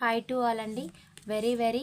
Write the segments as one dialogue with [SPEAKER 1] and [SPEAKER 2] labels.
[SPEAKER 1] Hi to all అండి. Very very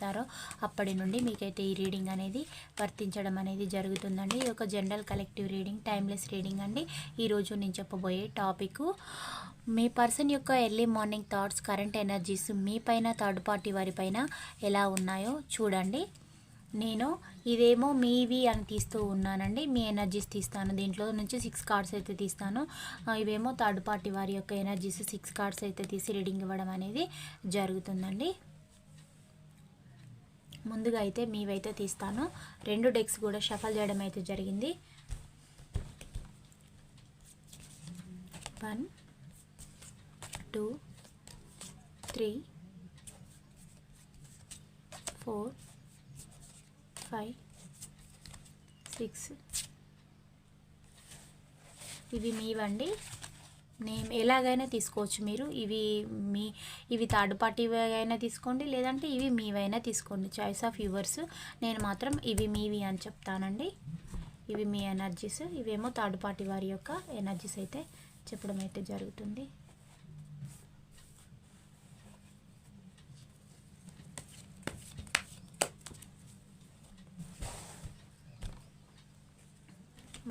[SPEAKER 1] అప్పటి నుండి మీకైతే ఈ రీడింగ్ అనేది వర్తించడం అనేది జరుగుతుందండి. ఇది ఒక general collective reading timeless reading అండి. ఈరోజు నేను చెప్పబోయే టాపిక్ మీ పర్సన్ యొక్క early morning thoughts current energies మీ పైన థర్డ్ పార్టీ వారి పైన ఎలా ఉన్నాయో చూడండి. నేను ఇదేమో మీవి అని తీస్తూ ఉన్నానండి. మీ ఎనర్జీస్ తీస్తాను. దీంట్లో నుంచి సిక్స్ కార్డ్స్ అయితే తీస్తాను. ఇవేమో థర్డ్ పార్టీ వారి యొక్క ఎనర్జీస్ సిక్స్ కార్డ్స్ అయితే తీసి రీడింగ్ ఇవ్వడం అనేది జరుగుతుందండి. ముందుగా అయితే మీవైతే తీస్తాను. రెండు డెక్స్ కూడా షఫల్ చేయడం అయితే జరిగింది. One two three four five six. ఇవి మీవండి. నేమ్ ఎలాగైనా తీసుకోవచ్చు మీరు. ఇవి మీ ఇవి థర్డ్ పార్టీ అయినా తీసుకోండి లేదంటే ఇవి మీవైనా తీసుకోండి. Choice of yours. నేను మాత్రం ఇవి మీవి అని చెప్తానండి. ఇవి మీ ఎనర్జీస్. ఇవేమో థర్డ్ పార్టీ వారి యొక్క ఎనర్జీస్ అయితే చెప్పడం అయితే జరుగుతుంది.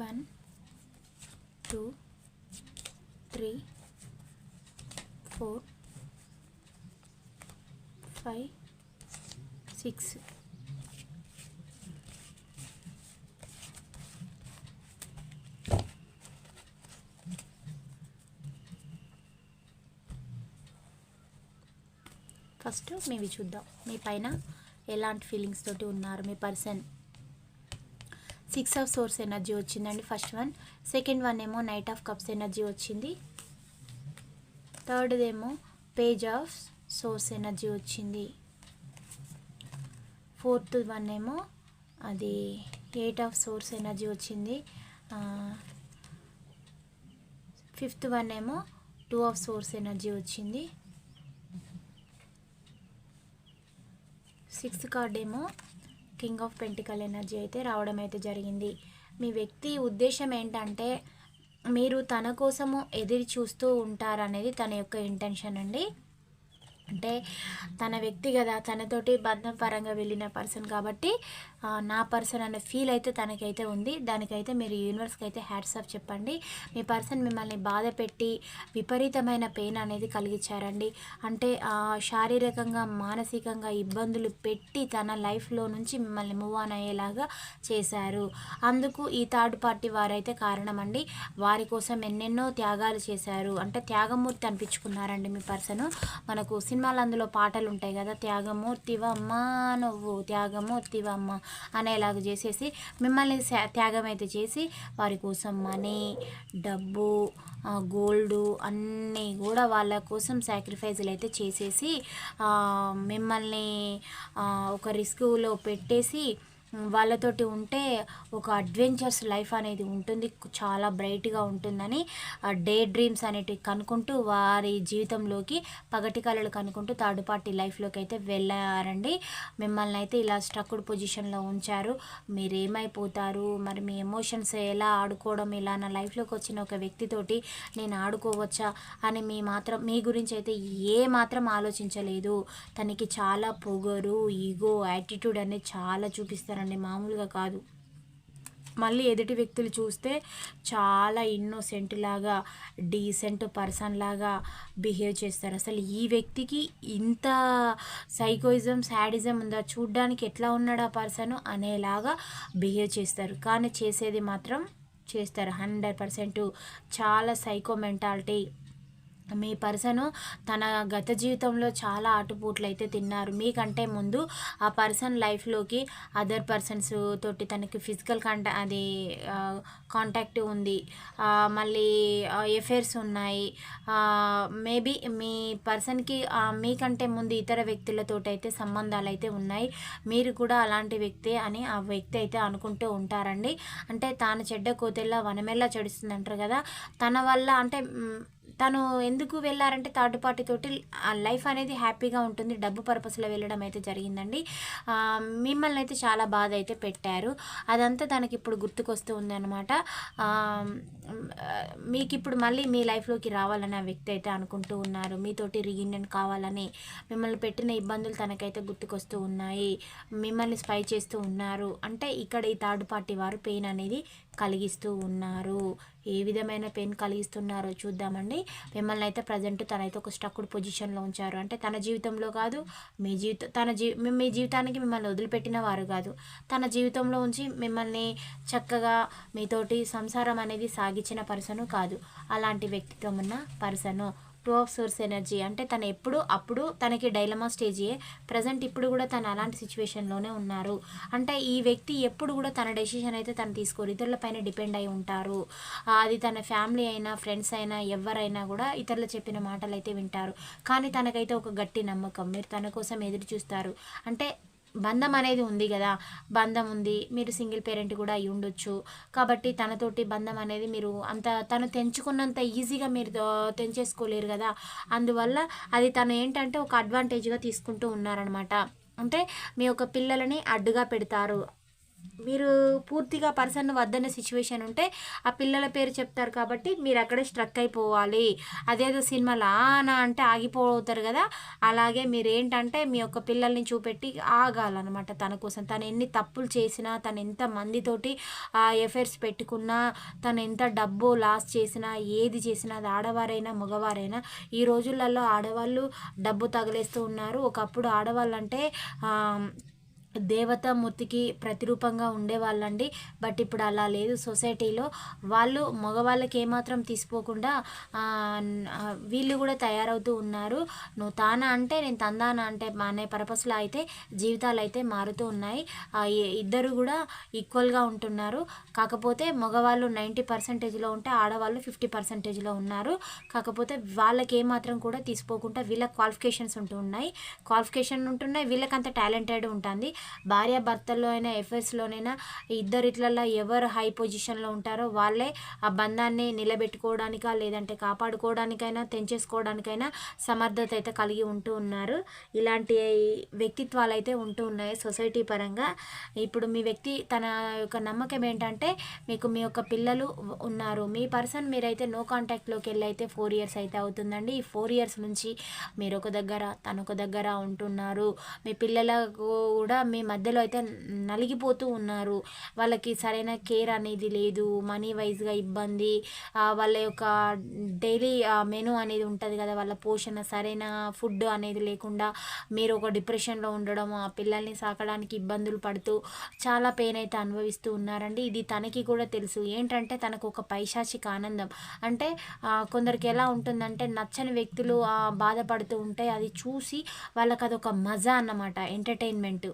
[SPEAKER 1] One two three four five six. First మీవి చూద్దాం. మీ పైన ఎలాంటి ఫీలింగ్స్ తోటి ఉన్నారు మీ person? Six of swords energy వచ్చిందండి ఫస్ట్ వన్. సెకండ్ వన్ ఏమో నైట్ ఆఫ్ కప్స్ ఎనర్జీ వచ్చింది. థర్డ్ ఏమో పేజ్ ఆఫ్ సోర్స్ ఎనర్జీ వచ్చింది. ఫోర్త్ వన్ ఏమో అది ఎయిట్ ఆఫ్ సోర్స్ ఎనర్జీ వచ్చింది. ఫిఫ్త్ వన్ ఏమో టూ ఆఫ్ సోర్స్ ఎనర్జీ వచ్చింది. సిక్స్త్ కార్డ్ ఏమో కింగ్ ఆఫ్ పెంటికల్ ఎనర్జీ అయితే రావడం అయితే జరిగింది. మీ వ్యక్తి ఉద్దేశం ఏంటంటే మీరు తన కోసము ఎదురు చూస్తూ ఉంటారనేది తన యొక్క ఇంటెన్షన్ అండి. అంటే తన వ్యక్తి కదా తనతోటి బంధం పరంగా వెళ్ళిన పర్సన్ కాబట్టి నా పర్సన్ అనే ఫీల్ అయితే తనకైతే ఉంది. దానికైతే మీరు యూనివర్స్కి అయితే హ్యాట్స్ ఆఫ్ చెప్పండి. మీ పర్సన్ మిమ్మల్ని బాధ పెట్టి విపరీతమైన పెయిన్ అనేది కలిగించారండి అంటే శారీరకంగా మానసికంగా ఇబ్బందులు పెట్టి తన లైఫ్లో నుంచి మిమ్మల్ని మూవ్ ఆన్ అయ్యేలాగా చేశారు. అందుకు ఈ థర్డ్ పార్టీ వారైతే కారణం అండి వారి కోసం ఎన్నెన్నో త్యాగాలు చేశారు. అంటే త్యాగమూర్తి అనిపించుకున్నారండి మీ పర్సన్. మనకు సినిమాలు అందులో పాటలు ఉంటాయి కదా త్యాగమూర్తివమ్మ నువ్వు త్యాగమూర్తివమ్మ. అనేలాగా చేసేసి మిమ్మల్ని త్యాగం అయితే చేసి వారి కోసం మనీ డబ్బు గోల్డ్ అన్నీ కూడా వాళ్ళ కోసం సాక్రిఫైజులు అయితే చేసేసి మిమ్మల్ని ఒక రిస్క్లో పెట్టేసి వాళ్ళతోటి ఉంటే ఒక అడ్వెంచర్స్ లైఫ్ అనేది ఉంటుంది చాలా బ్రైట్గా ఉంటుందని డే డ్రీమ్స్ అనేటివి కనుక్కుంటూ వారి జీవితంలోకి పగటి కళలు కనుక్కుంటూ థర్డ్ పార్టీ లైఫ్లోకి అయితే వెళ్ళారండి. మిమ్మల్ని అయితే ఇలా స్ట్రక్డ్ పొజిషన్లో ఉంచారు. మీరు ఏమైపోతారు మరి మీ ఎమోషన్స్ ఎలా ఆడుకోవడం? ఇలా నా లైఫ్లోకి వచ్చిన ఒక వ్యక్తితోటి నేను ఆడుకోవచ్చా? అని మీ మాత్రం మీ గురించి అయితే ఏ మాత్రం ఆలోచించలేదు. తనకి చాలా పొగరు ఈగో యాటిట్యూడ్ అనేది చాలా చూపిస్తారు చేస్తారండి మామూలుగా కాదు. మళ్ళీ ఎదుటి వ్యక్తులు చూస్తే చాలా ఇన్నోసెంట్ లాగా డీసెంట్ పర్సన్ లాగా బిహేవ్ చేస్తారు. అసలు ఈ వ్యక్తికి ఇంత సైకోయిజం శాడిజం ఉందా? చూడ్డానికి ఎట్లా ఉన్నాడు ఆ పర్సన్ అనేలాగా బిహేవ్ చేస్తారు. కానీ చేసేది మాత్రం చేస్తారు. హండ్రెడ్ పర్సెంట్ చాలా సైకో మెంటాలిటీ మీ పర్సను తన గత జీవితంలో చాలా ఆటుపోట్లు అయితే తిన్నారు. మీకంటే ముందు ఆ పర్సన్ లైఫ్లోకి అదర్ పర్సన్స్ తోటి తనకి ఫిజికల్ కాంటా అది కాంటాక్ట్ ఉంది. మళ్ళీ ఎఫైర్స్ ఉన్నాయి. మేబీ మీ పర్సన్కి మీకంటే ముందు ఇతర వ్యక్తులతో అయితే సంబంధాలు అయితే ఉన్నాయి. మీరు కూడా అలాంటి వ్యక్తే అని ఆ వ్యక్తి అయితే అనుకుంటూ ఉంటారండి. అంటే తాను చెడ్డ కోతెల్లా వనమెల్లా చెడుస్తుంది అంటారు కదా. తన వల్ల అంటే తను ఎందుకు వెళ్ళారంటే థర్డ్ పార్టీ తోటి లైఫ్ అనేది హ్యాపీగా ఉంటుంది. డబ్బు పర్పస్లో వెళ్ళడం అయితే జరిగిందండి. మిమ్మల్ని అయితే చాలా బాధ అయితే పెట్టారు. అదంతా తనకి ఇప్పుడు గుర్తుకొస్తూ ఉంది అనమాట మీకు ఇప్పుడు మళ్ళీ మీ లైఫ్లోకి రావాలని ఆ వ్యక్తి అయితే అనుకుంటూ ఉన్నారు. మీతోటి రీయూనియన్ కావాలని మిమ్మల్ని పెట్టిన ఇబ్బందులు తనకైతే గుర్తుకొస్తూ ఉన్నాయి. మిమ్మల్ని స్పై చేస్తూ ఉన్నారు. అంటే ఇక్కడ ఈ థర్డ్ పార్టీ వారు పెయిన్ అనేది కలిగిస్తూ ఉన్నారు. ఏ విధమైన పెయిన్ కలిగిస్తున్నారో చూద్దామండి. మిమ్మల్ని అయితే ప్రజెంట్ తనైతే ఒక స్టక్డ్ పొజిషన్లో ఉంచారు. అంటే తన జీవితంలో కాదు మీ జీవితం తన జీ మీ- మీ జీవితానికి మిమ్మల్ని వదిలిపెట్టిన వారు కాదు. తన జీవితంలో ఉంచి మిమ్మల్ని చక్కగా మీతోటి సంసారం అనేది సాగించిన పర్సను కాదు. అలాంటి వ్యక్తిత్వం ఉన్న person. Two of swords energy అంటే తను ఎప్పుడు అప్పుడు తనకి డైలమా స్టేజీయే ప్రజెంట్ ఇప్పుడు కూడా తను అలాంటి సిచ్యువేషన్లోనే ఉన్నారు. అంటే ఈ వ్యక్తి ఎప్పుడు కూడా తన డెసిషన్ అయితే తను తీసుకోరు. ఇతరులపైన డిపెండ్ అయి ఉంటారు. అది తన ఫ్యామిలీ అయినా ఫ్రెండ్స్ అయినా ఎవరైనా కూడా ఇతరులు చెప్పిన మాటలు అయితే వింటారు. కానీ తనకైతే ఒక గట్టి నమ్మకం. మీరు తన కోసం ఎదురు చూస్తారు. అంటే బంధం అనేది ఉంది కదా బంధం ఉంది మీరు సింగిల్ పేరెంట్ కూడా అయి ఉండొచ్చు. కాబట్టి తనతోటి బంధం అనేది మీరు అంత తను తెంచుకున్నంత ఈజీగా మీరు తెంచేసుకోలేరు కదా. అందువల్ల అది తను ఏంటంటే ఒక అడ్వాంటేజ్గా తీసుకుంటూ ఉన్నారనమాట. అంటే మీ యొక్క పిల్లలని అడ్డుగా పెడతారు. మీరు పూర్తిగా పర్సన్ వద్దన్న సిచ్యువేషన్ ఉంటే ఆ పిల్లల పేరు చెప్తారు కాబట్టి మీరు అక్కడే స్ట్రక్ అయిపోవాలి. అదేదో సినిమాలో ఆనా అంటే ఆగిపోతారు కదా. అలాగే మీరు ఏంటంటే మీ యొక్క పిల్లల్ని చూపెట్టి ఆగాలన్నమాట తన కోసం. తను ఎన్ని తప్పులు చేసినా తను ఎంత మందితోటి ఆ ఎఫైర్స్ పెట్టుకున్నా తను ఎంత డబ్బు లాస్ చేసినా ఏది చేసినా అది ఆడవారైనా మగవారైనా ఈ రోజులలో ఆడవాళ్ళు డబ్బు తగిలేస్తూ ఉన్నారు. ఒకప్పుడు ఆడవాళ్ళంటే దేవతామూర్తికి దేవత ప్రతిరూపంగా ఉండేవాళ్ళండి. బట్ ఇప్పుడు అలా లేదు. సొసైటీలో వాళ్ళు మగవాళ్ళకి ఏమాత్రం తీసిపోకుండా వీళ్ళు కూడా తయారవుతూ ఉన్నారు. నువ్వు తానా అంటే నేను తందానా అంటే అనే పర్పస్లో అయితే జీవితాలు అయితే మారుతూ ఉన్నాయి. ఇద్దరు కూడా ఈక్వల్గా ఉంటున్నారు. కాకపోతే మగవాళ్ళు నైంటీ పర్సెంటేజ్లో ఉంటే ఆడవాళ్ళు ఫిఫ్టీ పర్సెంటేజ్లో ఉన్నారు. కాకపోతే వాళ్ళకి ఏమాత్రం కూడా తీసుకోకుండా వీళ్ళ క్వాలిఫికేషన్స్ ఉంటూ ఉన్నాయి. క్వాలిఫికేషన్ ఉంటున్నాయి. వీళ్ళకంత టాలెంటెడ్ ఉంటుంది. భార్యాభర్తల్లో అయినా ఎఫ్ఎస్లోనైనా ఇద్దరిట్లలో ఎవరు హై పొజిషన్లో ఉంటారో వాళ్ళే ఆ బంధాన్ని నిలబెట్టుకోవడానికా లేదంటే కాపాడుకోవడానికైనా తెంచేసుకోవడానికైనా సమర్థత అయితే కలిగి ఉంటూ ఉన్నారు. ఇలాంటి వ్యక్తిత్వాలు అయితే ఉంటూ ఉన్నాయి సొసైటీ పరంగా. ఇప్పుడు మీ వ్యక్తి తన యొక్క నమ్మకం ఏంటంటే మీకు మీ యొక్క పిల్లలు ఉన్నారు. మీ పర్సన్ మీరైతే నో కాంటాక్ట్లోకి వెళ్ళి అయితే ఫోర్ ఇయర్స్ అయితే అవుతుందండి. ఈ ఫోర్ ఇయర్స్ నుంచి మీరు ఒక దగ్గర తనొక ఒక దగ్గర ఉంటున్నారు. మీ పిల్లలకు కూడా మీ మధ్యలో అయితే నలిగిపోతూ ఉన్నారు. వాళ్ళకి సరైన కేర్ అనేది లేదు. మనీ వైజ్గా ఇబ్బంది. వాళ్ళ యొక్క డైలీ మెనూ అనేది ఉంటుంది కదా. వాళ్ళ పోషణ సరైన ఫుడ్ అనేది లేకుండా మీరు ఒక డిప్రెషన్లో ఉండడం ఆ పిల్లల్ని సాకడానికి ఇబ్బందులు పడుతూ చాలా పెయిన్ అయితే అనుభవిస్తూ ఉన్నారండి. ఇది తనకి కూడా తెలుసు. ఏంటంటే తనకు ఒక పైశాచిక ఆనందం. అంటే కొందరికి ఎలా ఉంటుందంటే నచ్చని వ్యక్తులు బాధపడుతూ ఉంటే అది చూసి వాళ్ళకి అదొక మజా అన్నమాట. ఎంటర్టైన్మెంట్.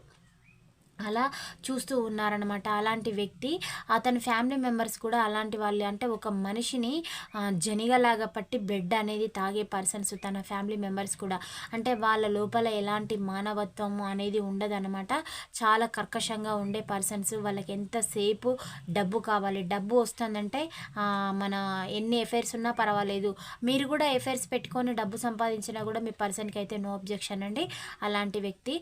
[SPEAKER 1] అలా చూస్తూ ఉన్నారనమాట అలాంటి వ్యక్తి అతని ఫ్యామిలీ మెంబర్స్ కూడా అలాంటి వాళ్ళు. అంటే ఒక మనిషిని జనిగలాగా పట్టి బెడ్ అనేది తాగే పర్సన్స్ తన ఫ్యామిలీ మెంబర్స్ కూడా. అంటే వాళ్ళ లోపల ఎలాంటి మానవత్వం అనేది ఉండదనమాట చాలా కర్కశంగా ఉండే పర్సన్స్. వాళ్ళకి ఎంతసేపు డబ్బు కావాలి? డబ్బు వస్తుందంటే మన ఎన్ని ఎఫైర్స్ ఉన్నా పర్వాలేదు. మీరు కూడా ఎఫైర్స్ పెట్టుకొని డబ్బు సంపాదించినా కూడా మీ పర్సన్కి అయితే నో అబ్జెక్షన్ అండి. అలాంటి వ్యక్తి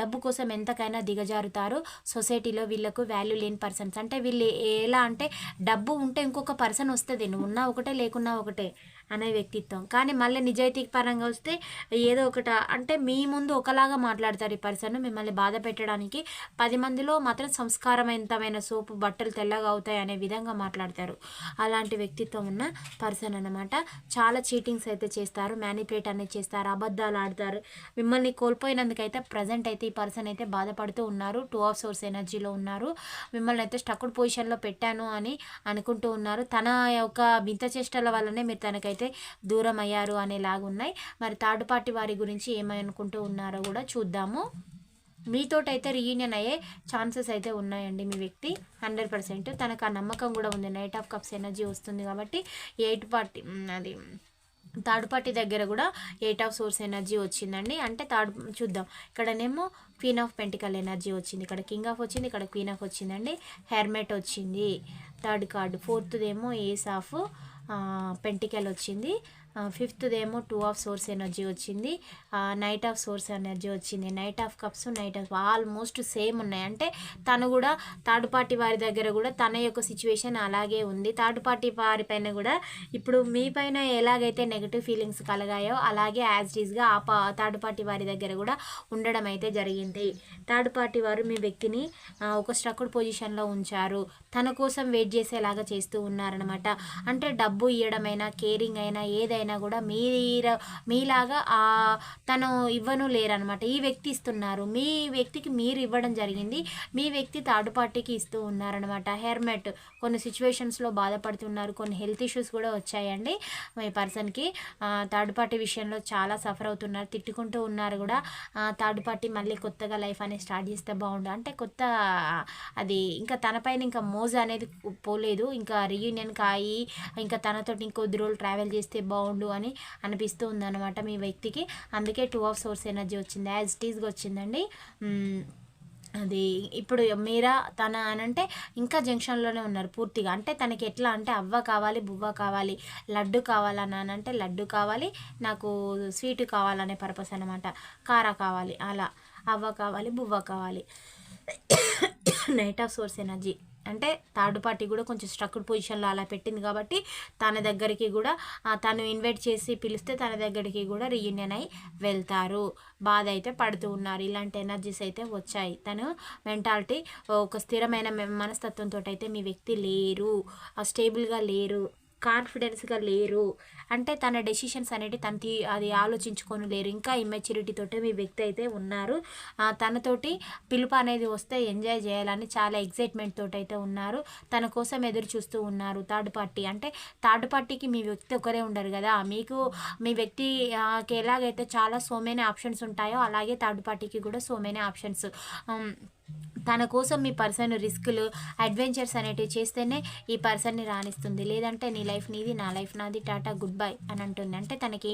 [SPEAKER 1] డబ్బు కోసం ఎంతకైనా దిగజారుతారు. సొసైటీలో వీళ్ళకు వాల్యూ లేని పర్సన్స్. అంటే వీళ్ళు ఎలా అంటే డబ్బు ఉంటే ఇంకొక పర్సన్ వస్తుంది. నువ్వు ఉన్నా ఒకటే లేకున్నా ఒకటే. అనే వ్యక్తిత్వం. కానీ మళ్ళీ నిజాయితీ పరంగా వస్తే ఏదో ఒకట అంటే మీ ముందు ఒకలాగా మాట్లాడతారు ఈ పర్సన్ మిమ్మల్ని బాధ పెట్టడానికి పది మందిలో మాత్రం సంస్కారవంతమైన సోపు బట్టలు తెల్లగా అవుతాయి అనే విధంగా మాట్లాడతారు. అలాంటి వ్యక్తిత్వం ఉన్న పర్సన్ అన్నమాట. చాలా చీటింగ్స్ అయితే చేస్తారు మ్యానిపులేట్ అనేది చేస్తారు అబద్ధాలు ఆడతారు. మిమ్మల్ని కోల్పోయినందుకైతే ప్రజెంట్ అయితే ఈ పర్సన్ అయితే బాధపడుతూ ఉన్నారు. టూ ఆఫ్ సోర్స్ ఎనర్జీలో ఉన్నారు. మిమ్మల్ని అయితే స్టక్డ్ పొజిషన్లో పెట్టాను అని అనుకుంటూ ఉన్నారు. తన యొక్క వింత చేష్టల వల్లనే మీరు తనకైతే అయితే దూరం అయ్యారు అనేలాగా ఉన్నాయి మరి థర్డ్ పార్టీ వారి గురించి ఏమనుకుంటూ ఉన్నారో కూడా చూద్దాము. మీతోటైతే రీయూనియన్ అయ్యే ఛాన్సెస్ అయితే ఉన్నాయండి మీ వ్యక్తి. హండ్రెడ్ పర్సెంట్ తనకు ఆ నమ్మకం కూడా ఉంది. నైట్ ఆఫ్ కప్స్ ఎనర్జీ వస్తుంది కాబట్టి ఎయిట్ పార్టీ అది థర్డ్ పార్టీ దగ్గర కూడా ఎయిట్ ఆఫ్ సోర్స్ ఎనర్జీ వచ్చిందండి. అంటే థర్డ్ చూద్దాం. ఇక్కడనేమో క్వీన్ ఆఫ్ పెంటికల్ ఎనర్జీ వచ్చింది. ఇక్కడ కింగ్ ఆఫ్ వచ్చింది ఇక్కడ క్వీన్ ఆఫ్ వచ్చిందండి. హెర్మెట్ వచ్చింది. Third card. ఫోర్త్దేమో ace of pentacle వచ్చింది ఫిఫ్త్దేమో టూ ఆఫ్ సోర్స్ ఎనర్జీ వచ్చింది. నైట్ ఆఫ్ సోర్స్ ఎనర్జీ వచ్చింది. Knight of cups knight of almost same ఉన్నాయి. అంటే తను కూడా థర్డ్ పార్టీ వారి దగ్గర కూడా తన యొక్క సిచ్యువేషన్ అలాగే ఉంది. థర్డ్ పార్టీ వారి పైన కూడా ఇప్పుడు మీ పైన ఎలాగైతే నెగిటివ్ ఫీలింగ్స్ కలగాయో అలాగే యాజ్ ఈజ్గా ఆ పా థర్డ్ పార్టీ వారి దగ్గర కూడా ఉండడం అయితే జరిగింది. థర్డ్ పార్టీ వారు మీ వ్యక్తిని ఒక స్ట్రక్డ్ పొజిషన్లో ఉంచారు. తన కోసం వెయిట్ చేసేలాగా చేస్తూ ఉన్నారనమాట అంటే డబ్బు ఇవ్వడమైనా కేరింగ్ అయినా ఏదైనా కూడా మీర మీలాగా ఆ తను ఇవ్వను లేరనమాట ఈ వ్యక్తి ఇస్తున్నారు. మీ వ్యక్తికి మీరు ఇవ్వడం జరిగింది. మీ వ్యక్తి థర్డ్ పార్టీకి ఇస్తూ ఉన్నారనమాట హెర్మెట్ కొన్ని సిచ్యువేషన్స్లో బాధపడుతున్నారు. కొన్ని హెల్త్ ఇష్యూస్ కూడా వచ్చాయండి. మీ పర్సన్కి థర్డ్ పార్టీ విషయంలో చాలా సఫర్ అవుతున్నారు. తిట్టుకుంటూ ఉన్నారు కూడా. థర్డ్ పార్టీ మళ్ళీ కొత్తగా లైఫ్ అనేది స్టార్ట్ చేస్తే బాగుండు. అంటే కొత్త అది ఇంకా తనపైన ఇంకా మోజ అనేది పోలేదు. ఇంకా రీయూనియన్ కాయి ఇంకా తనతోటి ఇంకొద్ది రోజులు ట్రావెల్ చేస్తే బాగుండు. అని అనిపిస్తూ ఉందన్నమాట మీ వ్యక్తికి. అందుకే టూ ఆఫ్ సోర్స్ ఎనర్జీ వచ్చింది. యాజ్ ఇట్ ఈస్గా వచ్చిందండి. అది ఇప్పుడు మీరా తన అనంటే ఇంకా జంక్షన్లోనే ఉన్నారు పూర్తిగా. అంటే తనకి ఎట్లా అంటే అవ్వ కావాలి బువ్వ కావాలి లడ్డు కావాలని అనంటే లడ్డు కావాలి నాకు స్వీట్ కావాలనే పర్పస్ అనమాట కార కావాలి అలా. అవ్వ కావాలి బువ్వ కావాలి. నైట్ ఆఫ్ సోర్స్ ఎనర్జీ అంటే థర్డ్ పార్టీ కూడా కొంచెం స్ట్రక్డ్ పొజిషన్లో అలా పెట్టింది కాబట్టి తన దగ్గరికి కూడా తను ఇన్వైట్ చేసి పిలిస్తే తన దగ్గరికి కూడా రీయూనియన్ అయి వెళ్తారు. బాధ అయితే పడుతూ ఉన్నారు. ఇలాంటి ఎనర్జీస్ అయితే వచ్చాయి. తను మెంటాలిటీ ఒక స్థిరమైన మనస్తత్వంతో అయితే మీ వ్యక్తి లేరు. స్టేబుల్గా లేరు. కాన్ఫిడెన్స్గా లేరు. అంటే తన డెసిషన్స్ అనేవి తన తీ అది ఆలోచించుకొని లేరు. ఇంకా ఇమ్మెచ్యూరిటీతోటి మీ వ్యక్తి అయితే ఉన్నారు. తనతోటి పిలుపు అనేది వస్తే ఎంజాయ్ చేయాలని చాలా ఎగ్జైట్మెంట్ తోటి అయితే ఉన్నారు. తన కోసం ఎదురు చూస్తూ ఉన్నారు థర్డ్ పార్టీ అంటే థర్డ్ పార్టీకి మీ వ్యక్తి ఒకరే ఉండరు కదా. మీకు మీ వ్యక్తికి ఎలాగైతే చాలా సో మెనీ ఆప్షన్స్ ఉంటాయో అలాగే థర్డ్ పార్టీకి కూడా సో మెనీ ఆప్షన్స్ తన కోసం మీ పర్సన్ రిస్కులు అడ్వెంచర్స్ అనేటివి చేస్తేనే ఈ పర్సన్ని రాణిస్తుంది. లేదంటే నీ లైఫ్ నీది నా లైఫ్ నాది టాటా గుడ్ బై అని అంటుంది. అంటే తనకి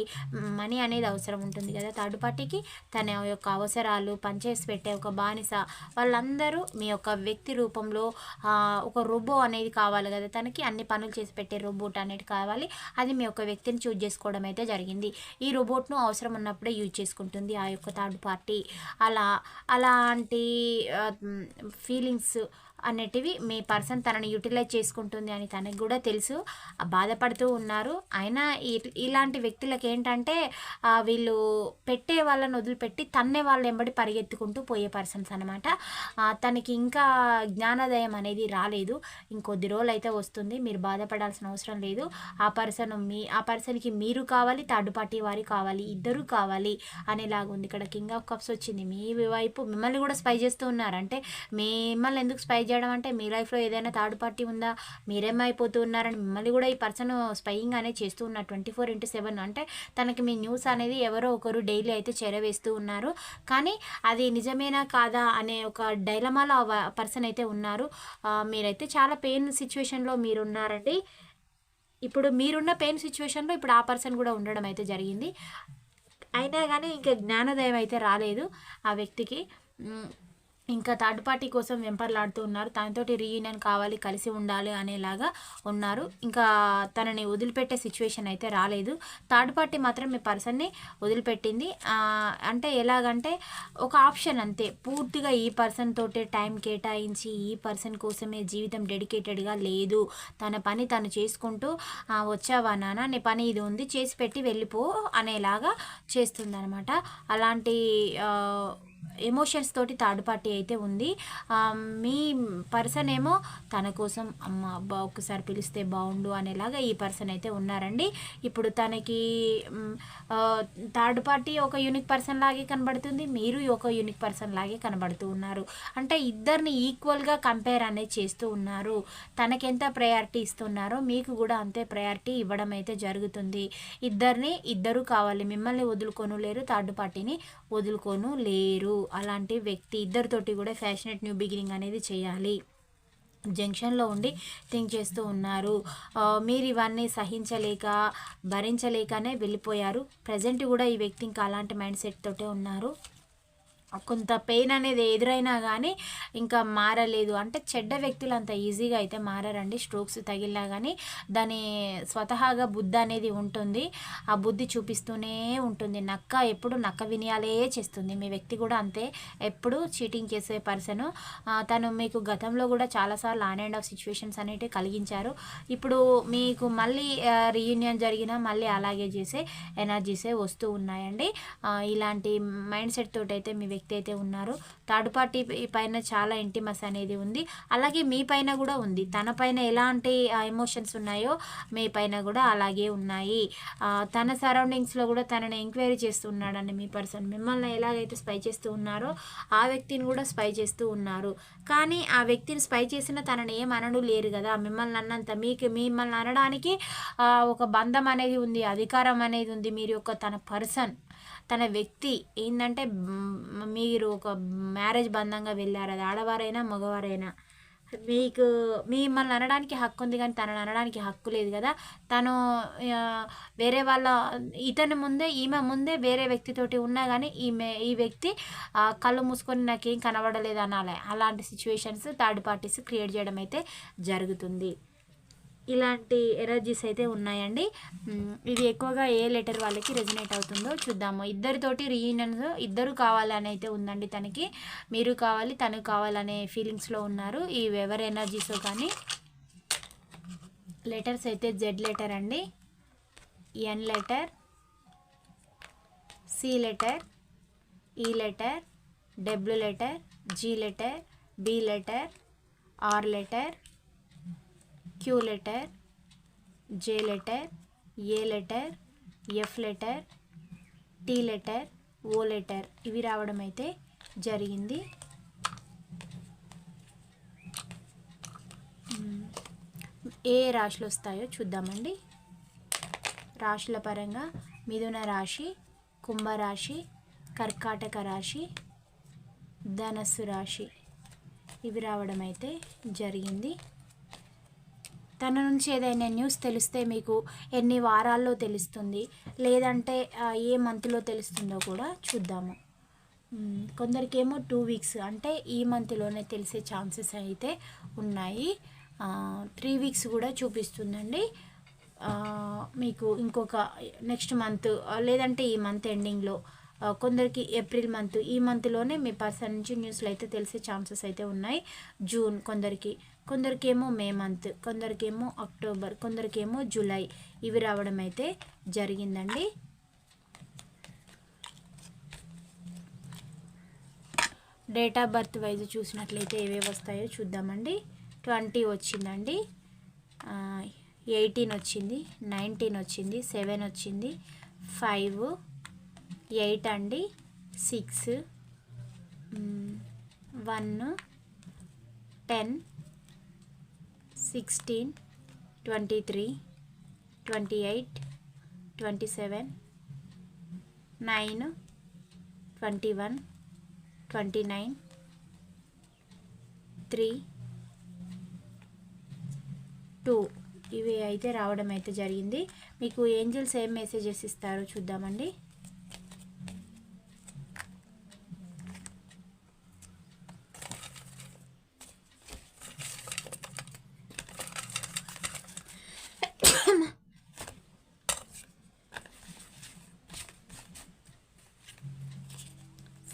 [SPEAKER 1] మనీ అనేది అవసరం ఉంటుంది కదా. థర్డ్ పార్టీకి తన యొక్క అవసరాలు పనిచేసి పెట్టే ఒక బానిస వాళ్ళందరూ మీ యొక్క వ్యక్తి రూపంలో ఒక రోబో అనేది కావాలి కదా. తనకి అన్ని పనులు చేసి పెట్టే రోబోట్ అనేది కావాలి. అది మీ యొక్క వ్యక్తిని చూజ్ చేసుకోవడం అయితే జరిగింది. ఈ రోబోట్ను అవసరం ఉన్నప్పుడే యూజ్ చేసుకుంటుంది ఆ యొక్క థర్డ్ పార్టీ. అలా అలాంటి ఫీలింగ్స్ అనేటివి మీ పర్సన్ తనని యూటిలైజ్ చేసుకుంటుంది అని తనకు కూడా తెలుసు. బాధపడుతూ ఉన్నారు. అయినా ఇలాంటి వ్యక్తులకు ఏంటంటే వీళ్ళు పెట్టే వాళ్ళని వదిలిపెట్టి తన్నే వాళ్ళు ఎంబడి పరిగెత్తుకుంటూ పోయే పర్సన్స్ అనమాట తనకి ఇంకా జ్ఞానోదయం అనేది రాలేదు. ఇంకొద్ది రోజులు అయితే వస్తుంది. మీరు బాధపడాల్సిన అవసరం లేదు. ఆ పర్సన్ మీ ఆ పర్సన్కి మీరు కావాలి థర్డ్ పార్టీ వారి కావాలి ఇద్దరు కావాలి అనేలాగా ఉంది. ఇక్కడ కింగ్ ఆఫ్ కప్స్ వచ్చింది. మీ వైపు మిమ్మల్ని కూడా స్పై చేస్తూ ఉన్నారు. అంటే మిమ్మల్ని ఎందుకు స్పై చేయడం అంటే మీ లైఫ్లో ఏదైనా థర్డ్ పార్టీ ఉందా? మీరేమైపోతూ ఉన్నారని మిమ్మల్ని కూడా ఈ పర్సన్ స్పయింగ్ అనేది చేస్తూ ఉన్నారు ట్వంటీ ఫోర్ ఇంటూ సెవెన్. అంటే తనకి మీ న్యూస్ అనేది ఎవరో ఒకరు డైలీ అయితే చేరవేస్తూ ఉన్నారు. కానీ అది నిజమేనా కాదా అనే ఒక డైలమాలో పర్సన్ అయితే ఉన్నారు. మీరైతే చాలా పెయిన్ సిచ్యువేషన్లో మీరు ఉన్నారండి ఇప్పుడు మీరున్న పెయిన్ సిచ్యువేషన్లో ఇప్పుడు ఆ పర్సన్ కూడా ఉండడం అయితే జరిగింది. అయినా కానీ ఇంకా జ్ఞానోదయం అయితే రాలేదు ఆ వ్యక్తికి. ఇంకా థర్డ్ పార్టీ కోసం వెంపర్లాడుతూ ఉన్నారు. తనతోటి రీయూనియన్ కావాలి కలిసి ఉండాలి అనేలాగా ఉన్నారు. ఇంకా తనని వదిలిపెట్టే సిచ్యువేషన్ అయితే రాలేదు. థర్డ్ పార్టీ మాత్రం మీ పర్సన్ని వదిలిపెట్టింది. అంటే ఎలాగంటే ఒక ఆప్షన్ అంతే. పూర్తిగా ఈ పర్సన్ తోటే టైం కేటాయించి ఈ పర్సన్ కోసమే జీవితం డెడికేటెడ్గా లేదు. తన పని తను చేసుకుంటూ వచ్చావా నాన్న? నీ పని ఇది ఉంది. చేసి పెట్టి వెళ్ళిపో అనేలాగా చేస్తుందన్నమాట. అలాంటి ఎమోషన్స్ తోటి థర్డ్ పార్టీ అయితే ఉంది. మీ పర్సన్ ఏమో తన కోసం అమ్మ అబ్బా ఒకసారి పిలిస్తే బాగుండు అనేలాగా ఈ పర్సన్ అయితే ఉన్నారండి. ఇప్పుడు తనకి థర్డ్ పార్టీ ఒక యూనిక్ పర్సన్ లాగే కనబడుతుంది. మీరు ఒక యూనిక్ పర్సన్ లాగే కనబడుతూ ఉన్నారు. అంటే ఇద్దరిని ఈక్వల్గా కంపేర్ అనేది చేస్తూ ఉన్నారు. తనకెంత ప్రయారిటీ ఇస్తున్నారో మీకు కూడా అంతే ప్రయారిటీ ఇవ్వడం అయితే జరుగుతుంది. ఇద్దరిని ఇద్దరు కావాలి. మిమ్మల్ని వదులుకోను లేరు. థర్డ్ పార్టీని వదులుకోను లేరు. అలాంటి వ్యక్తి ఇద్దరితోటి కూడా ఫ్యాషనెట్ న్యూ బిగినింగ్ అనేది చేయాలి. జంక్షన్లో ఉండి థింక్ చేస్తూ ఉన్నారు. మీరు ఇవన్నీ సహించలేక భరించలేకనే వెళ్ళిపోయారు. ప్రజెంట్ కూడా ఈ వ్యక్తి ఇంకా అలాంటి మైండ్ సెట్ తోటే ఉన్నారు. కొంత పెయిన్ అనేది ఎదురైనా కానీ ఇంకా మారలేదు. అంటే చెడ్డ వ్యక్తులు అంత ఈజీగా అయితే మారారండి. స్ట్రోక్స్ తగిలినా కానీ దాని స్వతహాగా బుద్ధి అనేది ఉంటుంది. ఆ బుద్ధి చూపిస్తూనే ఉంటుంది. నక్క ఎప్పుడు నక్క వినియాలే చేస్తుంది. మీ వ్యక్తి కూడా అంతే. ఎప్పుడు చీటింగ్ చేసే పర్సన్ తను మీకు గతంలో కూడా చాలాసార్లు ఆన్ అండ్ ఆఫ్ సిచ్యువేషన్స్ అనేవి కలిగించారు. ఇప్పుడు మీకు మళ్ళీ రీయూనియన్ జరిగినా మళ్ళీ అలాగే చేసే ఎనర్జీసే వస్తూ ఉన్నాయండి. ఇలాంటి మైండ్ సెట్ తోటైతే అయితే మీ వ్యక్తి వ్యక్తి అయితే ఉన్నారు థర్డ్ పార్టీ పైన చాలా ఇంటిమస్ అనేది ఉంది. అలాగే మీ పైన కూడా ఉంది. తన పైన ఎలాంటి ఎమోషన్స్ ఉన్నాయో మీ పైన కూడా అలాగే ఉన్నాయి. తన సరౌండింగ్స్లో కూడా తనని ఎంక్వైరీ చేస్తూ ఉన్నాడండి మీ పర్సన్ మిమ్మల్ని ఎలాగైతే స్పై చేస్తూ ఉన్నారో ఆ వ్యక్తిని కూడా స్పై చేస్తూ ఉన్నారు. కానీ ఆ వ్యక్తిని స్పై చేసిన తనని ఏమనడు అనడు లేరు కదా. మిమ్మల్ని అన్నంత మీకు మిమ్మల్ని అనడానికి ఒక బంధం అనేది ఉంది అధికారం అనేది ఉంది. మీరు ఒక తన పర్సన్ తన వ్యక్తి ఏంటంటే మీరు ఒక మ్యారేజ్ బంధంగా వెళ్ళారు అది ఆడవారైనా మగవారైనా. మీకు మిమ్మల్ని అనడానికి హక్కు ఉంది కానీ తనని అనడానికి హక్కు లేదు కదా. తను వేరే వాళ్ళ ఇతని ముందే ఈమె ముందే వేరే వ్యక్తితోటి ఉన్నా కానీ ఈమె ఈ వ్యక్తి కళ్ళు మూసుకొని నాకేం కనబడలేదు అనాలి. అలాంటి సిచ్యువేషన్స్ థర్డ్ పార్టీస్ క్రియేట్ చేయడం అయితే జరుగుతుంది. ఇలాంటి ఎనర్జీస్ అయితే ఉన్నాయండి. ఇది ఎక్కువగా ఏ లెటర్ వాళ్ళకి రెజినేట్ అవుతుందో చూద్దాము. ఇద్దరితోటి రీయూనియన్స్ ఇద్దరు కావాలని అయితే ఉందండి తనకి. మీరు కావాలి తను కావాలనే ఫీలింగ్స్లో ఉన్నారు. ఈ ఎవరి ఎనర్జీస్ కానీ లెటర్స్ అయితే జెడ్ లెటర్ అండి. N letter C letter E letter W letter G letter B letter R letter Q letter J letter A letter F letter T letter O letter ఇవి రావడం అయితే జరిగింది. ఏ రాశులు వస్తాయో చూద్దామండి. రాశుల పరంగా మిథున రాశి కుంభరాశి కర్కాటక రాశి ధనస్సు రాశి ఇవి రావడం అయితే జరిగింది. తన నుంచి ఏదైనా న్యూస్ తెలిస్తే మీకు ఎన్ని వారాల్లో తెలుస్తుంది? లేదంటే ఏ మంత్లో తెలుస్తుందో కూడా చూద్దాము. కొందరికి కొందరికేమో టూ వీక్స్ అంటే ఈ మంత్లోనే తెలిసే ఛాన్సెస్ అయితే ఉన్నాయి. త్రీ వీక్స్ కూడా చూపిస్తుందండి. మీకు ఇంకొక నెక్స్ట్ మంత్ లేదంటే ఈ మంత్ ఎండింగ్లో కొందరికి ఏప్రిల్ మంత్ ఈ మంత్లోనే మీ పర్సన్ నుంచి న్యూస్లు అయితే తెలిసే ఛాన్సెస్ అయితే ఉన్నాయి. జూన్ కొందరికి. కొందరికేమో మే మంత్ కొందరికేమో అక్టోబర్ కొందరికేమో జూలై ఇవి రావడం అయితే జరిగిందండి. డేట్ ఆఫ్ బర్త్ వైజ్ చూసినట్లయితే ఏవేవి వస్తాయో చూద్దామండి. ట్వంటీ వచ్చిందండి. ఎయిటీన్ వచ్చింది నైన్టీన్ వచ్చింది సెవెన్ వచ్చింది ఫైవ్ ఎయిట్ అండి six one ten sixteen twenty three twenty eight twenty seven nine twenty one twenty nine three two ఇవి అయితే రావడం అయితే జరిగింది. మీకు ఏంజల్స్ ఏం మెసేజెస్ ఇస్తారో చూద్దామండి.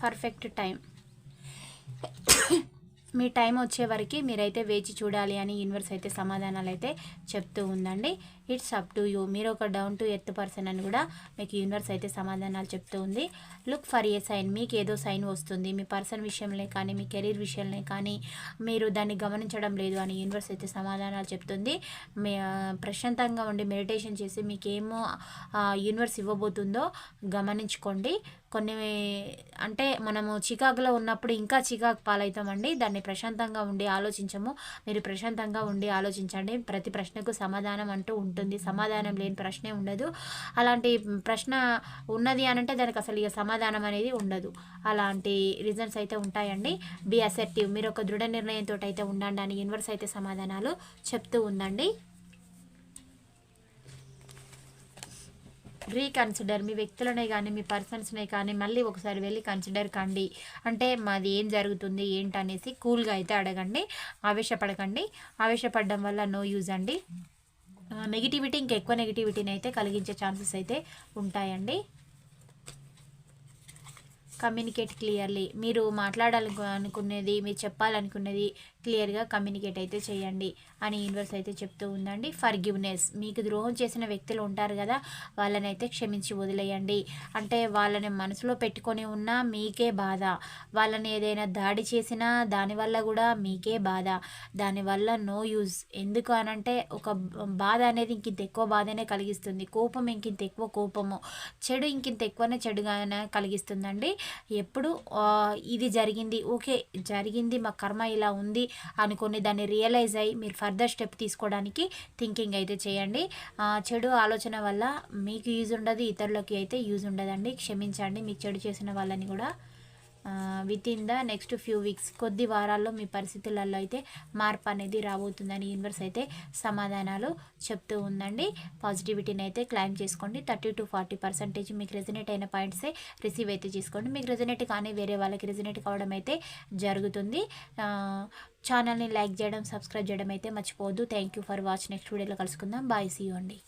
[SPEAKER 1] Perfect time. మీ టైం వచ్చే వరకు మీరైతే వేచి చూడాలి అని యూనివర్స్ అయితే సమాధానాలు అయితే చెప్తూ ఉందండి. ఇట్స్ అప్ టు యూ మీరు ఒక డౌన్ టు ఎర్త్ పర్సన్ అని కూడా మీకు యూనివర్స్ అయితే సమాధానాలు చెప్తూ ఉంది. లుక్ ఫర్ ఏ సైన్ మీకు ఏదో సైన్ వస్తుంది. మీ పర్సన్ విషయంలో కానీ మీ కెరీర్ విషయంలో కానీ మీరు దాన్ని గమనించడం లేదు అని యూనివర్స్ అయితే సమాధానాలు చెప్తుంది. మీ ప్రశాంతంగా ఉండి మెడిటేషన్ చేసి మీకేమో ఏమో యూనివర్స్ ఇవ్వబోతుందో గమనించుకోండి. కొన్ని అంటే మనము చికాకులో ఉన్నప్పుడు ఇంకా చికాకు పాలవుతామండి. దాన్ని ప్రశాంతంగా ఉండి ఆలోచించము. మీరు ప్రశాంతంగా ఉండి ఆలోచించండి. ప్రతి ప్రశ్న ప్రశ్నకు సమాధానం అంటూ ఉంటుంది. సమాధానం లేని ప్రశ్నే ఉండదు. అలాంటి ప్రశ్న ఉన్నది అని అంటే దానికి అసలు ఇక సమాధానం అనేది ఉండదు. అలాంటి రీజన్స్ అయితే ఉంటాయండి. బి అసెప్టివ్ మీరు ఒక దృఢ నిర్ణయంతో అయితే ఉండండి అని యూనివర్స్ అయితే సమాధానాలు చెప్తూ ఉందండి. రీకన్సిడర్ మీ వ్యక్తులనే కానీ మీ పర్సన్స్నే కానీ మళ్ళీ ఒకసారి వెళ్ళి కన్సిడర్ కండి. అంటే మాది ఏం జరుగుతుంది ఏంటనేసి కూల్గా అయితే అడగండి ఆవేశపడకండి. ఆవేశపడడం వల్ల నో యూజ్ అండి. నెగిటివిటీ ఇంకా ఎక్కువ నెగిటివిటీని అయితే కలిగించే ఛాన్సెస్ అయితే ఉంటాయండి. కమ్యూనికేట్ క్లియర్లీ మీరు మాట్లాడాలి అనుకునేది మీరు చెప్పాలనుకునేది క్లియర్గా కమ్యూనికేట్ అయితే చేయండి అని యూనివర్స్ అయితే చెప్తూ ఉందండి. ఫర్గివ్నెస్ మీకు ద్రోహం చేసిన వ్యక్తులు ఉంటారు కదా వాళ్ళని అయితే క్షమించి వదిలేయండి. అంటే వాళ్ళని మనసులో పెట్టుకొని ఉన్నా మీకే బాధ. వాళ్ళని ఏదైనా దాడి చేసినా దానివల్ల కూడా మీకే బాధ. దానివల్ల నో యూజ్. ఎందుకు అనంటే ఒక బాధ అనేది ఇంకింత ఎక్కువ బాధనే కలిగిస్తుంది. కోపం ఇంకింత ఎక్కువ కోపము. చెడు ఇంకింత ఎక్కువనే చెడుగానే కలిగిస్తుందండి. ఎప్పుడు ఇది జరిగింది. ఓకే జరిగింది మా కర్మ ఇలా ఉంది. అనుకొని దాన్ని రియలైజ్ అయ్యి మీరు ఫర్దర్ స్టెప్ తీసుకోవడానికి థింకింగ్ అయితే చేయండి. చెడు ఆలోచన వల్ల మీకు యూజ్ ఉండదు ఇతరులకి అయితే యూజ్ ఉండదండి. క్షమించండి మీకు చెడు చేసిన వాళ్ళని కూడా with in the next few weeks కొద్ది వారాల్లో మీ పరిస్థితులలో అయితే మార్పు అనేది రాబోతుందని యూనివర్స్ అయితే సమాధానాలు చెప్తూ ఉందండి. పాజిటివిటీని అయితే క్లైమ్ చేసుకోండి. థర్టీ టు ఫార్టీ పర్సెంటేజ్ మీకు రెజినేట్ అయిన పాయింట్సే రిసీవ్ అయితే చేసుకోండి. మీకు రెజినేట్ కానీ వేరే వాళ్ళకి రెజినేట్ కావడం అయితే జరుగుతుంది. ఛానల్ని లైక్ చేయడం సబ్స్క్రైబ్ చేయడం అయితే మర్చిపోవద్దు. Thank you for watch next వీడియోలో కలుసుకుందాం. బాయ్ సీ అండి.